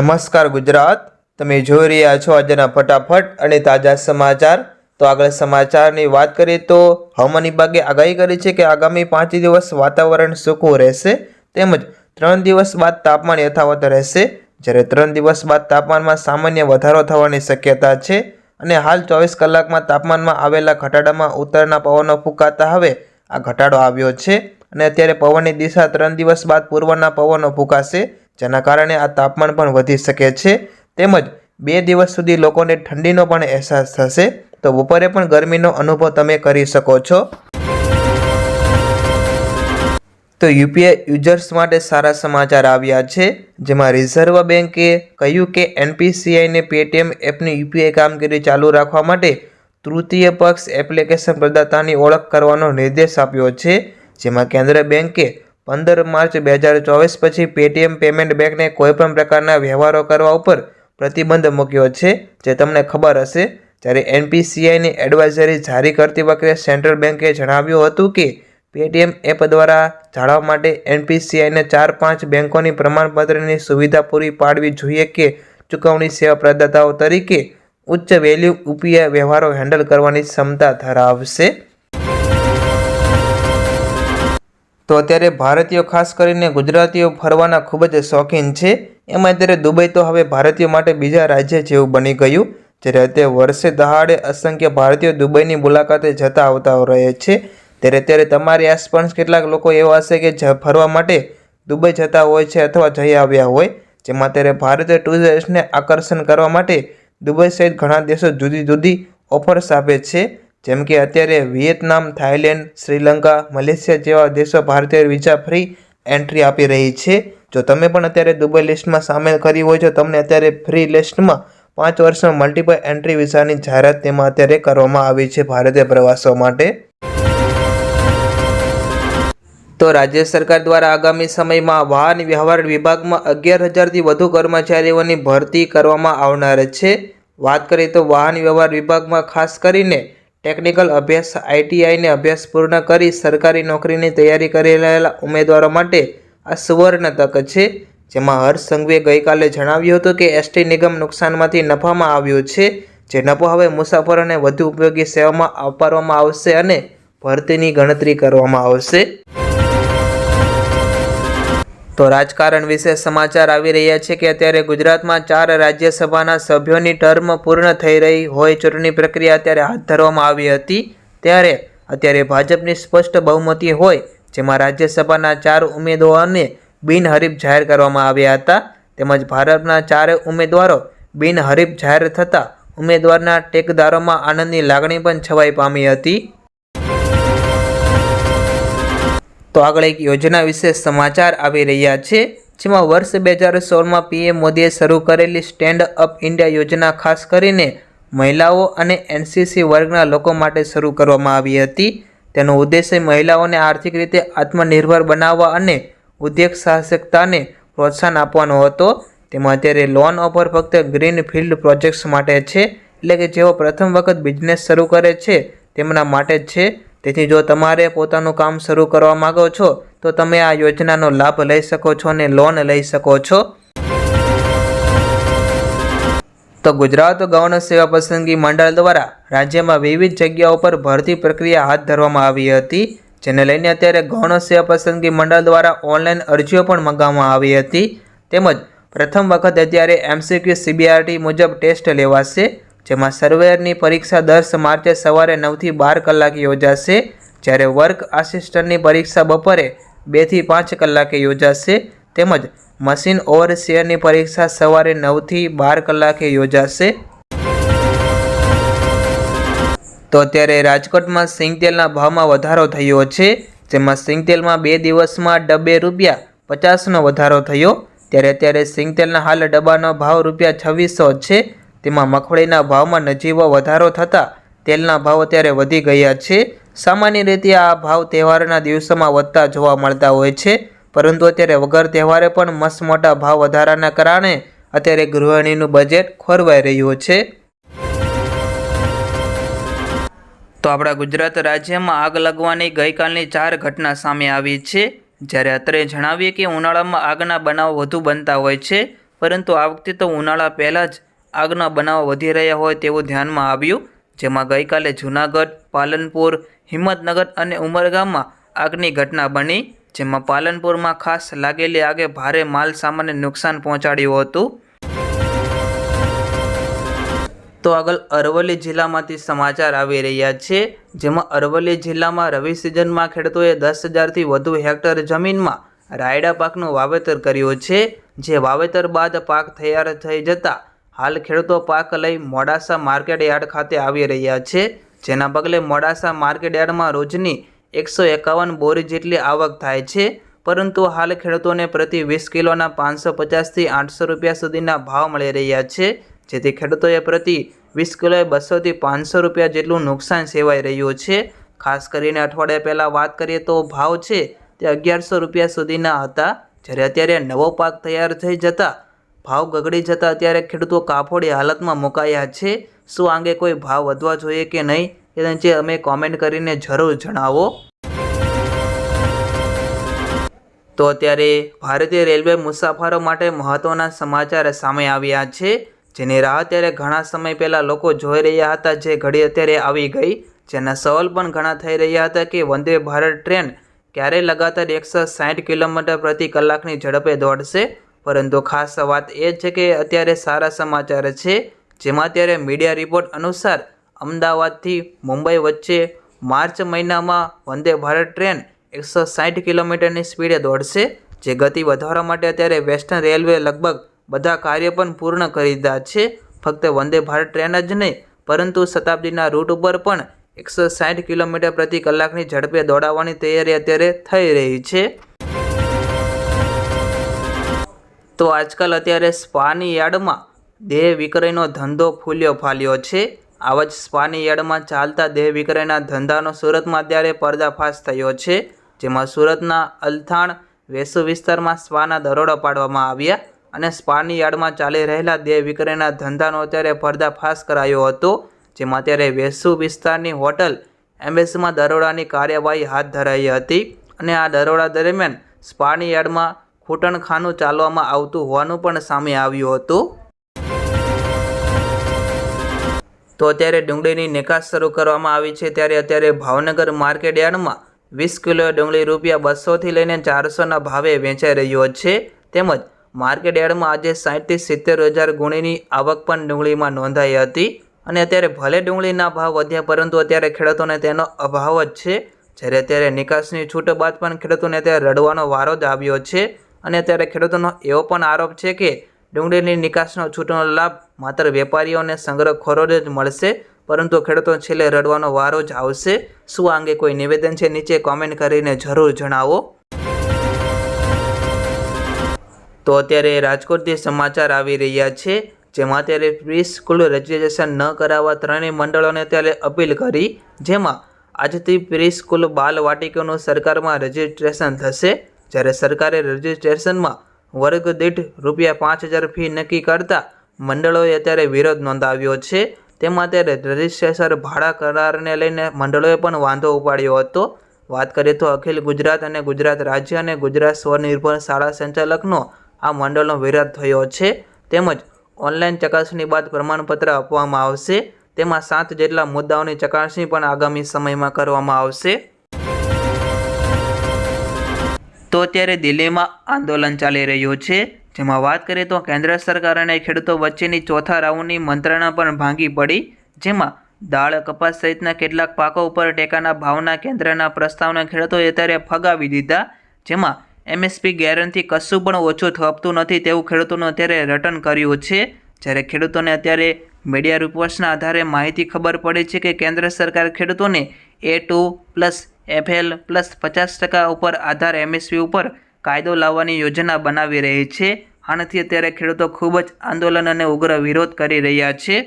નમસ્કાર ગુજરાત. તમે જોઈ રહ્યા છો આજના ફટાફટ અને તાજા સમાચાર. તો આગળ સમાચારની વાત કરીએ તો હવામાન વિભાગે આગાહી કરી છે કે આગામી પાંચ દિવસ વાતાવરણ સૂકું રહેશે તેમજ ત્રણ દિવસ બાદ તાપમાન યથાવત રહેશે. જ્યારે ત્રણ દિવસ બાદ તાપમાનમાં સામાન્ય વધારો થવાની શક્યતા છે અને હાલ ચોવીસ કલાકમાં તાપમાનમાં આવેલા ઘટાડામાં ઉત્તરના પવનો ફૂંકાતા હવે આ ઘટાડો આવ્યો છે. અને અત્યારે પવનની દિશા ત્રણ દિવસ બાદ પૂર્વના પવનો ફૂંકાશે, જેના કારણે આ તાપમાન પણ વધી શકે છે. તેમજ બે દિવસ સુધી લોકોને ઠંડીનો પણ અહેસાસ થશે. તો બપોરે પણ ગરમીનો અનુભવ તમે કરી શકો છો. તો યુપીઆઈ યુઝર્સ માટે સારા સમાચાર આવ્યા છે. જેમાં રિઝર્વ બેન્કે કહ્યું કે એનપીસીઆઈને પેટીએમ એપની યુપીઆઈ કામગીરી ચાલુ રાખવા માટે તૃતીય પક્ષ એપ્લિકેશન પ્રદાતાની ઓળખ કરવાનો નિર્દેશ આપ્યો છે. જેમાં કેન્દ્ર બેન્કે પંદર માર્ચ બે હજાર ચોવીસ પછી પેટીએમ પેમેન્ટ બેંકને કોઈપણ પ્રકારના વ્યવહારો કરવા ઉપર પ્રતિબંધ મૂક્યો છે, જે તમને ખબર હશે. જ્યારે એનપીસીઆઈની એડવાઇઝરી જારી કરતી વખતે સેન્ટ્રલ બેન્કે જણાવ્યું હતું કે પેટીએમ એપ દ્વારા જાળવવા માટે એનપીસીઆઈને ચાર પાંચ બેંકોની પ્રમાણપત્રની સુવિધા પૂરી પાડવી જોઈએ કે ચૂકવણી સેવા પ્રદાતાઓ તરીકે ઉચ્ચ વેલ્યુ યુપીઆઈ વ્યવહારો હેન્ડલ કરવાની ક્ષમતા ધરાવશે. તો અત્યારે ભારતીયો ખાસ કરીને ગુજરાતીઓ ફરવાના ખૂબ જ શોખીન છે. એમાં અત્યારે દુબઈ તો હવે ભારતીયો માટે બીજા રાજ્ય જેવું બની ગયું, જ્યારે અત્યારે વર્ષે દહાડે અસંખ્ય ભારતીયો દુબઈની મુલાકાતે જતા આવતા રહે છે. ત્યારે અત્યારે તમારી આસપાસ કેટલાક લોકો એવા હશે કે ફરવા માટે દુબઈ જતા હોય છે અથવા જઈ આવ્યા હોય, જેમાં અત્યારે ભારતીય ટુરિસ્ટને આકર્ષણ કરવા માટે દુબઈ સહિત ઘણા દેશો જુદી જુદી ઓફર્સ આપે છે. જેમ કે અત્યારે વિયેતનામ, થાઇલેન્ડ, શ્રીલંકા, મલેશિયા જેવા દેશો ભારતીય વિઝા ફ્રી એન્ટ્રી આપી રહી છે. જો તમે પણ અત્યારે દુબઈ લિસ્ટમાં સામેલ કરી હોય છો, તમને અત્યારે ફ્રી લિસ્ટમાં પાંચ વર્ષમાં મલ્ટિપલ એન્ટ્રી વિઝાની જાહેરાત તેમાં અત્યારે કરવામાં આવી છે ભારતીય પ્રવાસો માટે. તો રાજ્ય સરકાર દ્વારા આગામી સમયમાં વાહન વ્યવહાર વિભાગમાં અગિયાર હજારથી વધુ કર્મચારીઓની ભરતી કરવામાં આવનાર છે. વાત કરીએ તો વાહન વ્યવહાર વિભાગમાં ખાસ કરીને ટેકનિકલ અભ્યાસ આઈટીઆઈને અભ્યાસ પૂર્ણ કરી સરકારી નોકરીની તૈયારી કરી રહેલા ઉમેદવારો માટે આ સુવર્ણ તક છે, જેમાં હર્ષ સંઘવીએ ગઈકાલે જણાવ્યું હતું કે એસટી નિગમ નુકસાનમાંથી નફામાં આવ્યું છે, જે નફો હવે મુસાફરોને વધુ ઉપયોગી સેવામાં અપારવામાં આવશે અને ભરતીની ગણતરી કરવામાં આવશે. તો રાજકારણ વિશે સમાચાર આવી રહ્યા છે કે અત્યારે ગુજરાતમાં ચાર રાજ્યસભાના સભ્યોની ટર્મ પૂર્ણ થઈ રહી હોય ચૂંટણી પ્રક્રિયા અત્યારે હાથ ધરવામાં આવી હતી, ત્યારે અત્યારે ભાજપની સ્પષ્ટ બહુમતી હોય, જેમાં રાજ્યસભાના ચાર ઉમેદવારોને બિનહરીફ જાહેર કરવામાં આવ્યા હતા, તેમજ ભારતના ચારે ઉમેદવારો બિનહરીફ જાહેર થતાં ઉમેદવારના ટેકદારોમાં આનંદની લાગણી પણ છવાઈ પામી હતી. તો આગળ એક યોજના વિશે સમાચાર આવી રહ્યા છે, જેમાં વર્ષ બે હજાર સોળમાં પીએમ મોદીએ શરૂ કરેલી સ્ટેન્ડ અપ ઇન્ડિયા યોજના ખાસ કરીને મહિલાઓ અને એનસીસી વર્ગના લોકો માટે શરૂ કરવામાં આવી હતી. તેનો ઉદ્દેશ્ય મહિલાઓને આર્થિક રીતે આત્મનિર્ભર બનાવવા અને ઉદ્યોગ સાહસિકતાને પ્રોત્સાહન આપવાનો હતો. તેમાં અત્યારે લોન ઓફર ફક્ત ગ્રીન ફિલ્ડ પ્રોજેક્ટ્સ માટે છે, એટલે કે જેઓ પ્રથમ વખત બિઝનેસ શરૂ કરે છે, તેમના માટે છે. તેથી જો તમારે પોતાનું કામ શરૂ કરવા માગો છો, તો તમે આ યોજનાનો લાભ લઈ શકો છો અને લોન લઈ શકો છો. તો ગુજરાત ગૌણ સેવા પસંદગી મંડળ દ્વારા રાજ્યમાં વિવિધ જગ્યાઓ પર ભરતી પ્રક્રિયા હાથ ધરવામાં આવી હતી, જેને લઈને અત્યારે ગૌણ સેવા પસંદગી મંડળ દ્વારા ઓનલાઈન અરજીઓ પણ મંગાવવામાં આવી હતી. તેમજ પ્રથમ વખત અત્યારે એમસીક્યુ સીબીઆરટી મુજબ ટેસ્ટ લેવાશે. જેમાં સર્વેયરની પરીક્ષા દસ માર્ચે સવારે નવથી બાર કલાકે યોજાશે, જ્યારે વર્ક આસિસ્ટન્ટની પરીક્ષા બપોરે બેથી પાંચ કલાકે યોજાશે, તેમજ મશીન ઓવરસીયરની પરીક્ષા સવારે નવથી બાર કલાકે યોજાશે. તો અત્યારે રાજકોટમાં સિંગતેલના ભાવમાં વધારો થયો છે, જેમાં સિંગતેલમાં બે દિવસમાં ડબ્બે રૂપિયા પચાસનો વધારો થયો, ત્યારે અત્યારે સિંગતેલના હાલ ડબ્બાનો ભાવ રૂપિયા છવ્વીસો છે તેમાં મગફળીના ભાવમાં નજીવો વધારો થતાં તેલના ભાવ અત્યારે વધી ગયા છે. સામાન્ય રીતે આ ભાવ તહેવારના દિવસોમાં વધતા જોવા મળતા હોય છે, પરંતુ અત્યારે વગર તહેવારે પણ મસ્ત મોટા ભાવ વધારાના કારણે અત્યારે ગૃહિણીનું બજેટ ખોરવાઈ રહ્યું છે. તો આપણા ગુજરાત રાજ્યમાં આગ લાગવાની ગઈકાલની ચાર ઘટના સામે આવી છે. જ્યારે અત્રે જણાવીએ કે ઉનાળામાં આગના બનાવ વધુ બનતા હોય છે, પરંતુ આ વખતે તો ઉનાળા પહેલાં જ આગના બનાવો વધી રહ્યા હોય તેવું ધ્યાનમાં આવ્યું, જેમાં ગઈકાલે જૂનાગઢ, પાલનપુર, હિંમતનગર અને ઉમરગામમાં આગની ઘટના બની, જેમાં પાલનપુરમાં ખાસ લાગેલી આગે ભારે માલ સામાનને નુકસાન પહોંચાડ્યું હતું. તો આગળ અરવલ્લી જિલ્લામાંથી સમાચાર આવી રહ્યા છે, જેમાં અરવલ્લી જિલ્લામાં રવિ સિઝનમાં ખેડૂતોએ દસ હજારથી વધુ હેક્ટર જમીનમાં રાયડા પાકનું વાવેતર કર્યું છે, જે વાવેતર બાદ પાક તૈયાર થઈ જતા હાલ ખેડૂતો પાક લઈ મોડાસા માર્કેટ યાર્ડ ખાતે આવી રહ્યા છે. જેના પગલે મોડાસા માર્કેટ યાર્ડમાં રોજની એકસો એકાવન બોરી જેટલી આવક થાય છે. પરંતુ હાલ ખેડૂતોને પ્રતિ વીસ કિલોના પાંચસો પચાસથી આઠસો રૂપિયા સુધીના ભાવ મળી રહ્યા છે. જેથી ખેડૂતોએ પ્રતિ વીસ કિલોએ બસોથી પાંચસો રૂપિયા જેટલું નુકસાન સેવાઈ રહ્યું છે. ખાસ કરીને અઠવાડિયા પહેલાં વાત કરીએ તો ભાવ છે તે અગિયારસો રૂપિયા સુધીના હતા. જ્યારે અત્યારે નવો પાક તૈયાર થઈ જતા ભાવ ગગડી જતા અત્યારે ખેડૂતો કાફોડી હાલતમાં મુકાયા છે. શું આંગે કોઈ ભાવ વધવા જોઈએ કે નહીં? એ નીચે અમે કોમેન્ટ કરીને જરૂર જણાવો. તો અત્યારે ભારતીય રેલવે મુસાફરો માટે મહત્ત્વના સમાચાર સામે આવ્યા છે. જેની રાહ અત્યારે ઘણા સમય પહેલાં લોકો જોઈ રહ્યા હતા જે ઘડી અત્યારે આવી ગઈ. જેના સવાલ પણ ઘણા થઈ રહ્યા હતા કે વંદે ભારત ટ્રેન ક્યારે લગાતાર એકસો સાઠ કિલોમીટર પ્રતિ કલાકની ઝડપે દોડશે? પરંતુ ખાસ વાત એ છે કે અત્યારે સારા સમાચાર છે, જેમાં અત્યારે મીડિયા રિપોર્ટ અનુસાર અમદાવાદથી મુંબઈ વચ્ચે માર્ચ મહિનામાં વંદે ભારત ટ્રેન એકસો સાઠ કિલોમીટરની સ્પીડે દોડશે, જે ગતિ વધારવા માટે અત્યારે વેસ્ટર્ન રેલવે લગભગ બધા કાર્ય પણ પૂર્ણ કરી દીધા છે. ફક્ત વંદે ભારત ટ્રેન જ નહીં, પરંતુ શતાબ્દીના રૂટ ઉપર પણ એકસો સાઠ કિલોમીટર પ્રતિ કલાકની ઝડપે દોડાવવાની તૈયારી અત્યારે થઈ રહી છે. તો આજકાલ અત્યારે સ્પાની યાર્ડમાં દેહ વિક્રયનો ધંધો ફૂલ્યો ફાલ્યો છે. આવા જ સ્પાની યાર્ડમાં ચાલતા દેહ વિક્રયના ધંધાનો સુરતમાં અત્યારે પર્દાફાશ થયો છે. જેમાં સુરતના અલથાણ વેસુ વિસ્તારમાં સ્પાના દરોડો પાડવામાં આવ્યા અને સ્પાની યાર્ડમાં ચાલી રહેલા દેહ વિક્રયના ધંધાનો અત્યારે પર્દાફાશ કરાયો હતો. જેમાં અત્યારે વેસુ વિસ્તારની હોટલ એમ્બેસીમાં દરોડાની કાર્યવાહી હાથ ધરાઈ હતી અને આ દરોડા દરમિયાન સ્પાની યાર્ડમાં ખૂટણખાનું ચાલવામાં આવતું હોવાનું પણ સામે આવ્યું હતું. તો અત્યારે ડુંગળીની નિકાસ શરૂ કરવામાં આવી છે. ત્યારે અત્યારે ભાવનગર માર્કેટ યાર્ડમાં વીસ કિલો ડુંગળી રૂપિયા બસોથી લઈને ચારસોના ભાવે વેચાઈ રહ્યો છે. તેમજ માર્કેટ યાર્ડમાં આજે સાહીઠથી સિત્તેર હજાર ગુણીની આવક પણ ડુંગળીમાં નોંધાઈ હતી. અને અત્યારે ભલે ડુંગળીના ભાવ વધ્યા, પરંતુ અત્યારે ખેડૂતોને તેનો અભાવ જ છે. જ્યારે અત્યારે નિકાસની છૂટ બાદ પણ ખેડૂતોને અત્યારે રડવાનો વારો જ આવ્યો છે. અને અત્યારે ખેડૂતોનો એવો પણ આરોપ છે કે ડુંગળીની નિકાસનો છૂટનો લાભ માત્ર વેપારીઓને સંગ્રહખોરોને જ મળશે, પરંતુ ખેડૂતો છેલ્લે રડવાનો વારો જ આવશે. શું આ અંગે કોઈ નિવેદન છે નીચે કોમેન્ટ કરીને જરૂર જણાવો. તો અત્યારે રાજકોટથી સમાચાર આવી રહ્યા છે, જેમાં અત્યારે પ્રી સ્કૂલ રજિસ્ટ્રેશન ન કરાવવા ત્રણેય મંડળોને અત્યારે અપીલ કરી, જેમાં આજથી પ્રી સ્કૂલ બાલ વાટિકાનું સરકારમાં રજિસ્ટ્રેશન થશે. જ્યારે સરકારે રજિસ્ટ્રેશનમાં વર્ગ દીઠ રૂપિયા પાંચ હજાર ફી નક્કી કરતા મંડળોએ અત્યારે વિરોધ નોંધાવ્યો છે. તેમાં અત્યારે રજિસ્ટ્રેશન ભાડા કરારને લઈને મંડળોએ પણ વાંધો ઉપાડ્યો હતો. વાત કરીએ તો અખિલ ગુજરાત અને ગુજરાત રાજ્ય અને ગુજરાત સ્વનિર્ભર શાળા સંચાલકનો આ મંડળનો વિરોધ થયો છે. તેમજ ઓનલાઈન ચકાસણી બાદ પ્રમાણપત્ર આપવામાં આવશે. તેમાં સાત જેટલા મુદ્દાઓની ચકાસણી પણ આગામી સમયમાં કરવામાં આવશે. તો અત્યારે દિલ્હીમાં આંદોલન ચાલી રહ્યું છે. જેમાં વાત કરીએ તો કેન્દ્ર સરકાર અને ખેડૂતો વચ્ચેની ચોથા રાઉન્ડની મંત્રણા પણ ભાંગી પડી. જેમાં દાળ કપાસ સહિતના કેટલાક પાકો ઉપર ટેકાના ભાવના કેન્દ્રના પ્રસ્તાવના ખેડૂતોએ અત્યારે ફગાવી દીધા. જેમાં એમએસપી ગેરંટી કશું પણ ઓછું થપતું નથી તેવું ખેડૂતોનું અત્યારે રટન કર્યું છે. જ્યારે ખેડૂતોને અત્યારે મીડિયા રિપોર્ટ્સના આધારે માહિતી ખબર પડે છે કે કેન્દ્ર સરકાર ખેડૂતોને A two plus FL plus પચાસ ટકા ઉપર આધાર એમએસપી ઉપર કાયદો લાવવાની યોજના બનાવી રહી છે. આનાથી અત્યારે ખેડૂતો ખૂબ જ આંદોલન અને ઉગ્ર વિરોધ કરી રહ્યા છે.